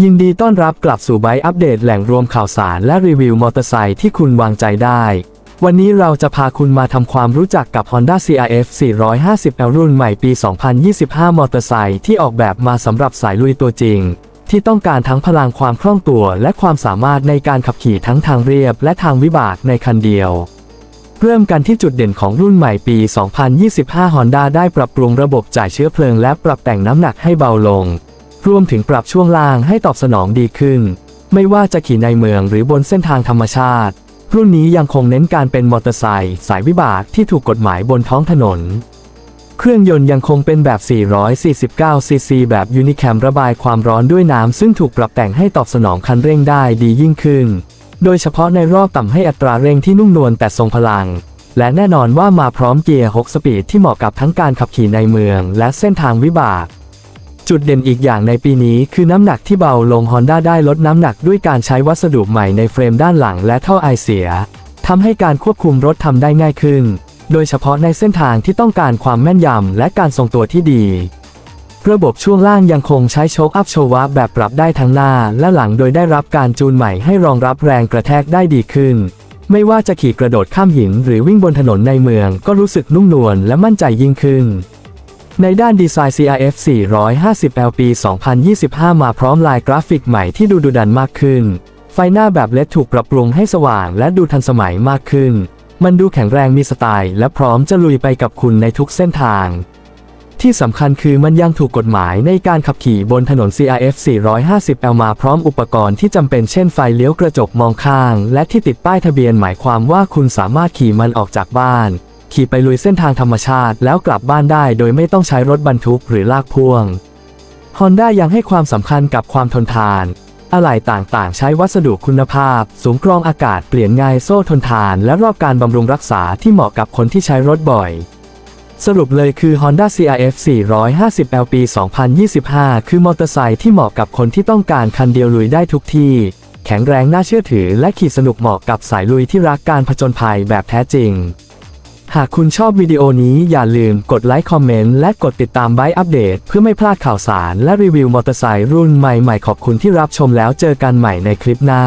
ยินดีต้อนรับกลับสู่ไบอัปเดตแหล่งรวมข่าวสารและรีวิวมอเตอร์ไซค์ที่คุณวางใจได้ วันนี้เราจะพาคุณมาทำความรู้จักกับ Honda CRF 450L รุ่นใหม่ปี 2025 มอเตอร์ไซค์ที่ออกแบบมาสำหรับสายลุยตัวจริง ที่ต้องการทั้งพลังความคล่องตัวและความสามารถในการขับขี่ทั้งทางเรียบและทางวิบากในคันเดียว เริ่มกันที่จุดเด่นของรุ่นใหม่ปี 2025 Honda ได้ปรับปรุงระบบจ่ายเชื้อเพลิงและปรับแต่งน้ำหนักให้เบาลง รวมถึงปรับช่วงล่างให้ตอบสนองดีขึ้น ไม่ว่าจะขี่ในเมืองหรือบนเส้นทางธรรมชาติ รุ่นนี้ยังคงเน้นการเป็นมอเตอร์ไซค์สายวิบากที่ถูกกฎหมายบนท้องถนน เครื่องยนต์ยังคงเป็นแบบ 449 ซีซีแบบยูนิแคมระบายความร้อนด้วยน้ำซึ่งถูกปรับแต่งให้ตอบสนองคันเร่งได้ดียิ่งขึ้น โดยเฉพาะในรอบต่ำให้อัตราเร่งที่นุ่มนวลแต่ทรงพลังและแน่นอนว่ามาพร้อมเกียร์ 6 สปีดที่เหมาะกับทั้งการขับขี่ในเมืองและเส้นทางวิบาก จุดเด่นอีกอย่างในปีนี้คือน้ำหนักที่เบาลง Honda ได้ลดน้ำหนักด้วยการใช้วัสดุใหม่ในเฟรมด้านหลังและท่อไอเสียทำให้การควบคุมรถทำได้ง่ายขึ้น โดยเฉพาะในเส้นทางที่ต้องการความแม่นยำและการทรงตัวที่ดี ระบบช่วงล่างยังคงใช้โชคอัพโชวะแบบปรับได้ทั้งหน้าและหลังโดยได้รับการจูนใหม่ให้รองรับแรงกระแทกได้ดีขึ้น ไม่ว่าจะขี่กระโดดข้ามหินหรือวิ่งบนถนนในเมือง ก็รู้สึกนุ่มนวลและมั่นใจยิ่งขึ้น ในด้านดีไซน์ CRF 450L ปี 2025 มาพร้อมลายกราฟิกใหม่ที่ดูดุดันมากขึ้น ไฟหน้าแบบเลดถูกปรับปรุงให้สว่างและดูทันสมัยมากขึ้น มันดูแข็งแรงมีสไตล์ และพร้อมจะลุยไปกับคุณในทุกเส้นทาง ที่สำคัญคือมันยังถูกกฎหมายในการขับขี่บนถนน CRF 450L มาพร้อมอุปกรณ์ที่จำเป็นเช่นไฟเลี้ยวกระจกมองข้าง และที่ติดป้ายทะเบียนหมายความว่าคุณสามารถขี่มันออกจากบ้าน ขี่ไปลุยเส้นทางธรรมชาติ แล้วกลับบ้านได้โดยไม่ต้องใช้รถบรรทุกหรือลากพ่วง Honda ยังให้ความสำคัญกับความทนทาน อะไหล่ต่างๆ ใช้วัสดุคุณภาพ สูงกรองอากาศเปลี่ยนง่ายโซ่ทนทาน และรอบการบำรุงรักษาที่เหมาะกับคนที่ใช้รถบ่อย สรุปเลยคือ Honda CRF 450L ปี 2025 คือมอเตอร์ไซค์ที่เหมาะกับคนที่ต้องการคันเดียวลุยได้ทุกที่ แข็งแรงน่าเชื่อถือ และขี่สนุกเหมาะกับสายลุยที่รักการผจญภัยแบบแท้จริง หากคุณชอบวิดีโอนี้อย่าลืมกดไลค์คอมเมนต์และกดติดตามไบอัปเดต เพื่อไม่พลาดข่าวสารและรีวิวมอเตอร์ไซค์รุ่นใหม่ๆ ขอบคุณที่รับชมแล้วเจอกันใหม่ในคลิปหน้า